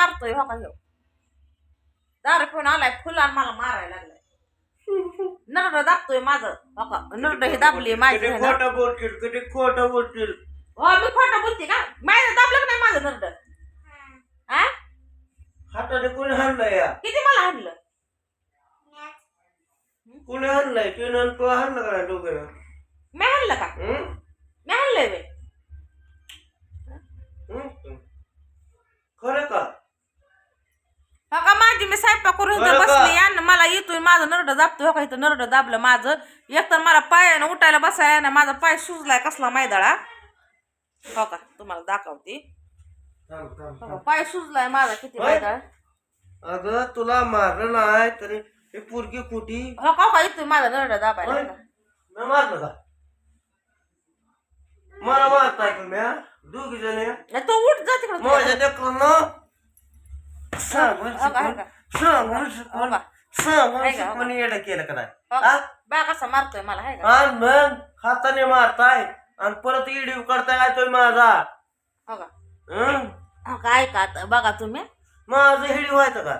मारतोय हो का ह्यो दारू पिऊन आलाय फुल आणि मला मारायला लागलाय नरड दाबतोय माझं हो का नरड हे दाबली माझी किती ह्यानं. खोटं बोलतील किती खोटं बोलतील हो मी खोटं बोलते का माझं दाबलं का नाही माझं नरड हा हाताने कोणी हाणलंय या किती मला हाणलं कोणी तिनं तू हाणलं का नाही दोघं मी हाणलं का मी हाणलंय वे करून इथं बरं का? बसली आणि मला येतोय माझं नरड दाबतोय हो का इथं नरड दाबलं माझं एकतर मला पायानं उठायला बसायला ना माझा पाय सुजलाय कसला मैदाळा हो का तुम्हाला दाखवते थांब, थांब, हो का, थांब. पाय सुजलाय माझा किती होय? मैदाळ अगं तुला मारलं नाही तरी ही पोरगी कुठी हो का हो का येतोय माझा नरड दाबायला होय? का? मी मारलं का मला मारताय तुम्ही? दोघी जण. नाही, तू उठ जा तिकडं माझ्या लेकरांना सांगून हो का, हो शिकून का? हो येडं केलं का नाही? हो? का? बा कसा मारतोय मला हाय का? आणि मग हाताने मारताय आणि परत इडीव करताय काय तुम्ही माझा. हो का? हं? हो का? ऐका आता बघा तुम्ही. माझं हिडी व्हायचं का?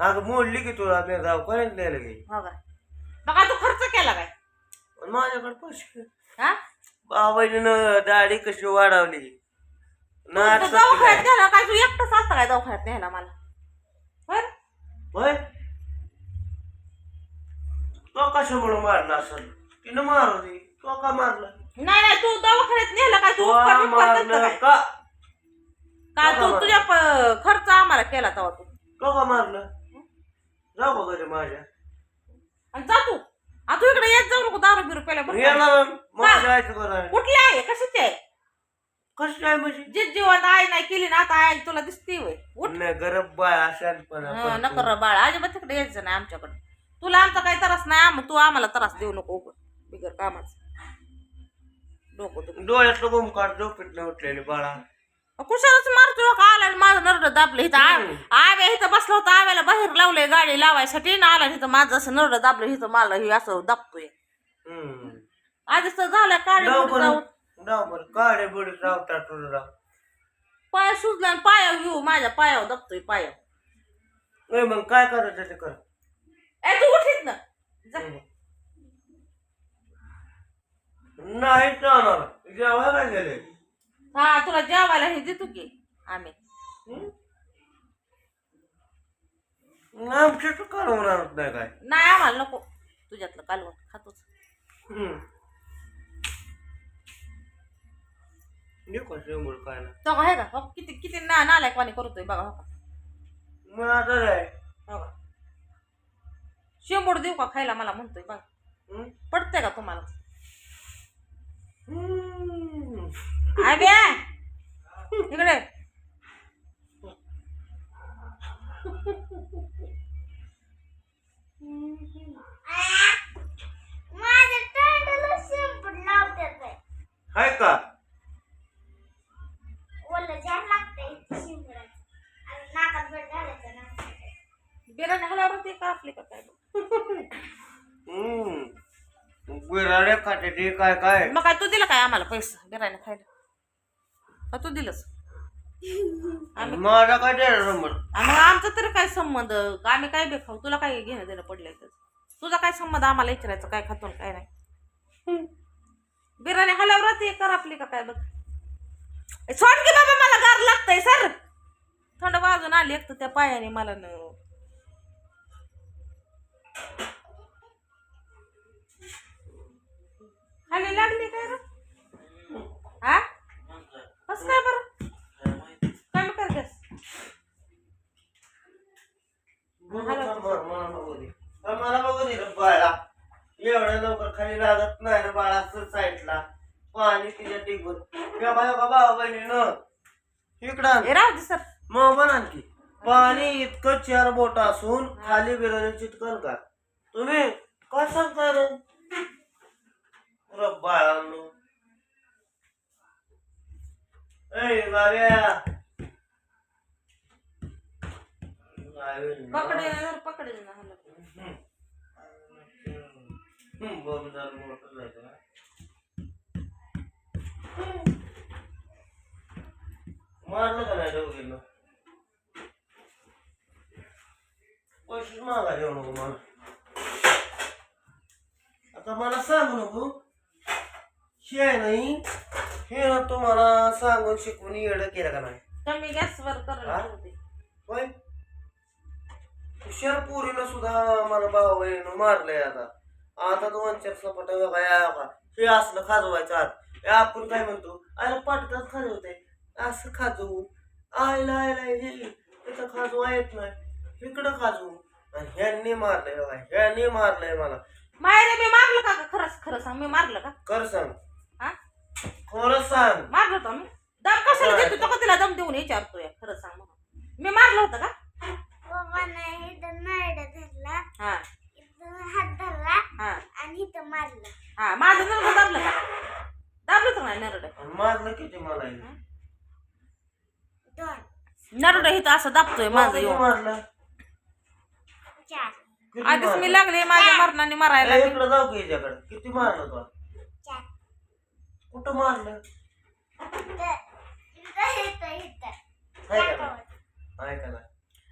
अगं मोडली की तुला मी गाव पर्यंत नेलं की. हो का? बघा तू खर्च केला काय? माझ्याकडे पैसे. हा? दाढी कशी वाढवली? नाट तू दवाखान्यात न्यायला काय? तू एकटाच असता काय दवाखान्यात न्यायला मला? बरं होय? तो कशामुळे मारला असेल? तिनं मारली. तो का मारला? नाही नाही तू दवाखान्यात नेला काय? तू तो उपकार बिपकार करतो मारलं काय? का? काय का तू मारलं? तुझ्या प- खर्च आम्हाला केला तेव्हा तू? तो का मारलं? जाऊ का घरी माझ्या. आणि जा तू. आ तू इकडे येत जाऊ नको दारू बिरू प्यायला. बरं का? येणार आईचं घर आहे. कुठली आहे? कशाची आहे? कशी आहे म्हणजे? जे जीवन आई नाही केली ना आता आई तुला दिसते वय. उठ. नाही गरब बाय अशाल पण हं, नको रे बाळ. अजिबात तिकडे यायचं नाही आमच्याकडे. तुला आमचा काही त्रास नाही आम तू आम्हाला त्रास देऊ नको उगाच. बिगर कामाच. डोकं. डोळ्यातलं गुम काढ झोपेत उठलेली बाळा. कुशालाच मारतो का? आला आणि माझं नरड दाबलं इथं. आ- आव्या इथं बसला होता आव्याला बाहेर लावलंय गाडी लावायसाठी ना आला इथं माझं असं नरड दाबलं इथं मला हे असं दाबतोय. हम्म. आधीच तर झालं जाऊ जाऊन बरं जाऊ बरं काढे बुडी जाऊ टाटून राव. पाय सुजला आणि पायावर येऊ माझ्या पायावर दाबतोय पायावर. ए मग काय करायचं ते कर. ए तू उठीत ना जा. नाही जाणार. जेव्हा गेले. हा तुला जेवायला हे देतो की आम्ही. आमच्या तर करवणार नाही काय? नाही आम्हाला नको. तुझ्यातलं कालवण खातोच. हम्म. देऊ का शेंबूड काय ना तो आहे का हो किती किती ना नालायक पाणी करतोय बघा हो का मग आता काय हो का शेंबूड देऊ का खायला मला म्हणतोय बघा हम्म? पडतंय का तुम्हाला हम्म. आब्या इकडे माझ्या तोंडाला शिंपड लावतात बाई. हाय का ओलं झाड लागतंय शिंपडाचं. आणि नाकात बट घालायचं ना. बिर्याणी हल्यावर ते का काय हम्म. बिराड्या काटे काय काय? मग काय तू दिलं काय आम्हाला पैसा बिर्याणी खायला? का तू दिलंस? आम्ही माझा काय देणार नंबर आणि मग आमचा तरी काय संबंध? आम्ही काय बे खाऊ तुला काय घेणं देणं पडलंय त्याचं तुझा काय संबंध आम्हाला विचारायचं काय खातो काय नाही? बिर्याणी हल्यावर ते कर आपली का काय बघ. सोड की बाबा मला गार लागतंय सर. थंड वाजून आली एक तर त्या पायाने मला न खाली लागली काय रे? हा? कस काय बरं? कमी कर गॅस मला बघू दे. रे बाळा. एवढ्या लवकर खाली लागत नाही रे बाळा साईडला. पाणी तिच्या टिकून. का बाबा बहिणीनं. इकडं राहू दे सर. मग म्हणा की पाणी इतकं चार बोट असून खाली बिराने चिटकल का? तुम्ही काय सांगता रे? रे बाळांनो. ए. पकडे पकडे ना मोठं झालं. मारलं का नाही पैसेच मागा मला. आता मला सांगू नको. हे नाही हे. ना तुम्हाला सांगून शिकवून येडं केलं का नाही? कमी गॅसवर हा? होते होय? हुशार पोरीनं सुद्धा मला भाऊ बहिणीनं मारलंय आता. आता दोन चार सपाट बघा का हे असलं खाजवायचं आत. हे आपण काय म्हणतो? आयला पाटकाच खाजवते असं खाजवू. आयला आयला हे त्याचं खाजवा येत नाही. इकडं खाजवू. आणि ह्यांनी मारलंय बघा ह्यांनी मारलंय मला. मायरे मी मारलं का ग? खरंच खरं सांग मी मारलं का? कर सांग. हा? खरं सांग. मारलं होतं मी दम कशाला होय. देतो? तो का तिला दम देऊन विचारतोय. खरं सांग म्हणून. मी मारलं होतं का? पप्पाने इथं नरड धरला. हा. इथं हात धरला हा. आणि इथं मारलं. हा माझं नरड दाबलं का? दाबलं तर नाही नरड. आणि मारलं किती मला हे? दोन. नरड इथं असं दाबतोय माझं किती येऊन. मारलं. आधीच? मी लागले माझ्या मरणाने मारायला इकडं जाऊ की याच्याकडे. किती मारलं कुठं मारलं?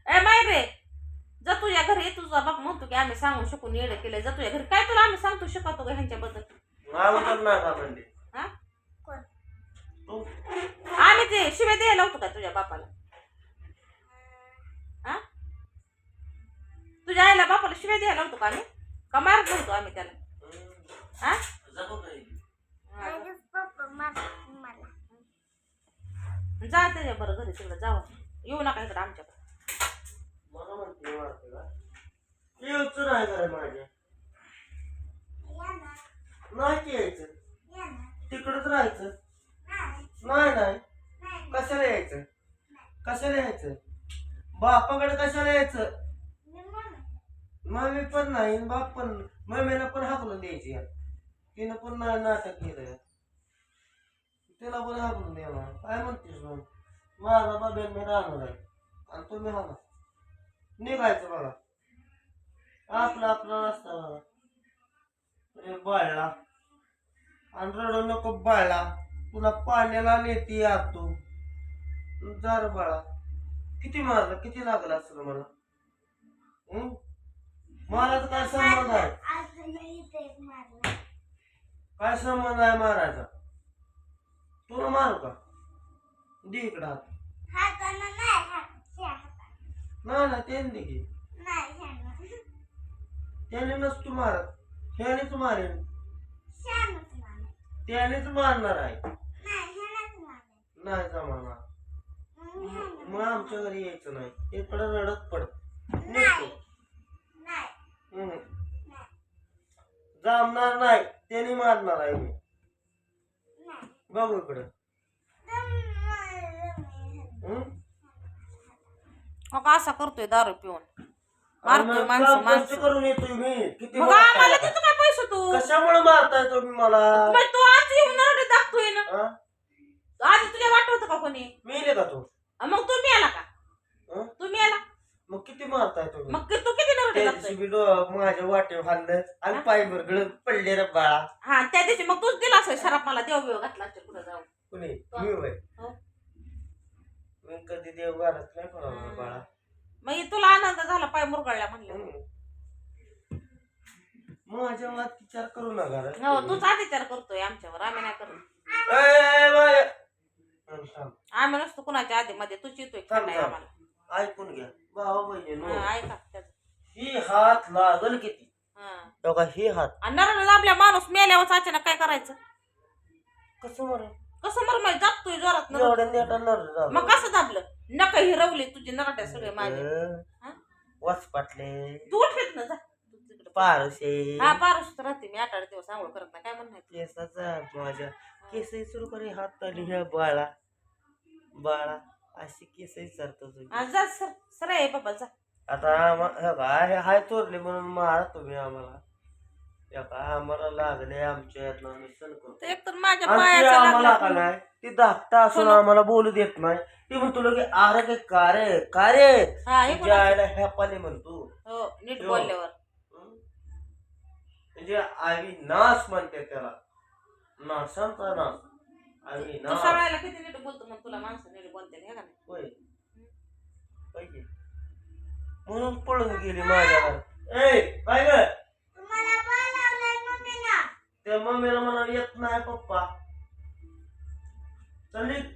ए मायरे जा तुझ्या घरी तुझा बाप म्हणतो की आम्ही सांगू शकून येडे केले जा तुझ्या घरी. काय तुला आम्ही सांगतो शकतो का ह्यांच्याबद्दल? नाव तर नका म्हणले हा? कोण? तू? आम्ही ते शिव्या द्यायला होतो का तुझ्या बापाला? तुझ्या आईला बापाला शिव्या द्यायला होतो का आम्ही? का मारत नव्हतो आम्ही त्याला? हा? जा त्याच्या बरं घरी तिकडे जावं. येऊ नका इकडे आमच्याकडे. मला म्हणते मारते का येऊच नाही करे माझ्या या ना. नाही की यायचं तिकडच राहायचं नाही नाही. कशाला यायचं? कशाला यायचं? बापाकडे कशाला यायचं? मम्मी पण नाही आणि बाप पण मम्मीला पण हाकलून द्यायची यार. तिनं पण ना- नाटक केलं. तिला पण हाकलून द्यावा. काय म्हणतेस मग? माझा बाबेन मी राहणार आहे. आणि तुम्ही हा निघायचं बघा. आपला आपला रस्ता बघा. अरे बाळला आणि रडू नको बाळला तुला पाण्याला नेते यार तू. जा बाळा. किती मारलं? किती लागलं असलं मला? हं? मला तर काय संबंध आहे? काय संबंध आहे मारायचा तुला मारू का? दे इकडं हात. नाही ना त्याने दे. की त्याने नसतो मारत. ह्यानेच मारेन. त्यानेच मारणार आहे. नाही जमाना. मग आमच्या घरी यायचं नाही. इकडं रडत पड नाही नाही हम्म. नाही जमणार नाही. त्याने मारणार आहे मी. बघू इकडं. दम मारलं मी ह्यानं. का असा करतोय दारू पिऊन. मारतोय मग माणसं करून येतोय मी? किती मग मारताय आम्हाला आता? देतो काय पैसे तू? कशामुळे मारताय तुम्ही मला? मग तू आज येऊन नरडे दाखतोय ना हा? आधी तुला वाटत का कोणी मी नाही का तू अं मग तू मेला का हं? तू मेला मग किती मारताय तुम्ही मग कि- तू किती नरडे त्या दाखतोय दिवशी मी वाटेवर हाणलं आणि पाय बरगळ पडले रे बाळा हा त्या दिवशी मग तूच दिला असेल शराब मला देव बिव घातला असेल पुढे जाऊन कुणी मी होय हो. मी कधी देव घालत नाही कोणाला. बाळा मग तुला आनंद झाला पाय मुरगळल्या म्हणलं. माझ्या वाद विचार करू नका रे. हो तूच अत्याचार करतोय आमच्यावर आम्ही नाही करत ए, ए, बाय. थांब, थांब. आम्ही नसतो कुणाच्या आधी मध्ये तूच येतोय थांब, खेळायला थांब. आम्हाला ऐकून घ्या भावा बहिणी हा, ऐका त्याचं. ही हात लागल किती. बघा ही हात. आणि नरड दाबल्या माणूस मेल्यावर अचानक काय करायचं? कसं मर कसं मर माहिती? जातोय जोरात नरड. एवढ्या नेटा नर मग कसं दाबलं? नका हिरवली तुझी नरड्या सगळे माझे हा? वाच पाटले. तू उठत ना जा. तू तिकडं. पारसे हा पारुस राहते. मी आठ आठ दिवस आंघोळ करत नाही. काय म्हणणार केसाचा माझ्या केस सुरू करे हात आली ह्या बाळा. बाळा अशी केस विचारतो तुझी. हा, जा सर. सर आहे बाबा जा. आता आम्हा- हे बघा, हे हाय चोरले म्हणून मारा तुम्ही आम्हाला. हे आम्हाला लागले आमच्या आम्हाला ती धाकटा असून आम्हाला बोलू देत नाही. ती म्हणतो लगे अरे काय का रे? का रे? हा, हे म्हणतो. नीट बोलल्यावर. म्हणजे आई नास म्हणते त्याला. नाशांचा नाश म्हणून पळून गेली माझ्या ए काय त्या मम्मीला म्हणा येत नाही पप्पा. चालली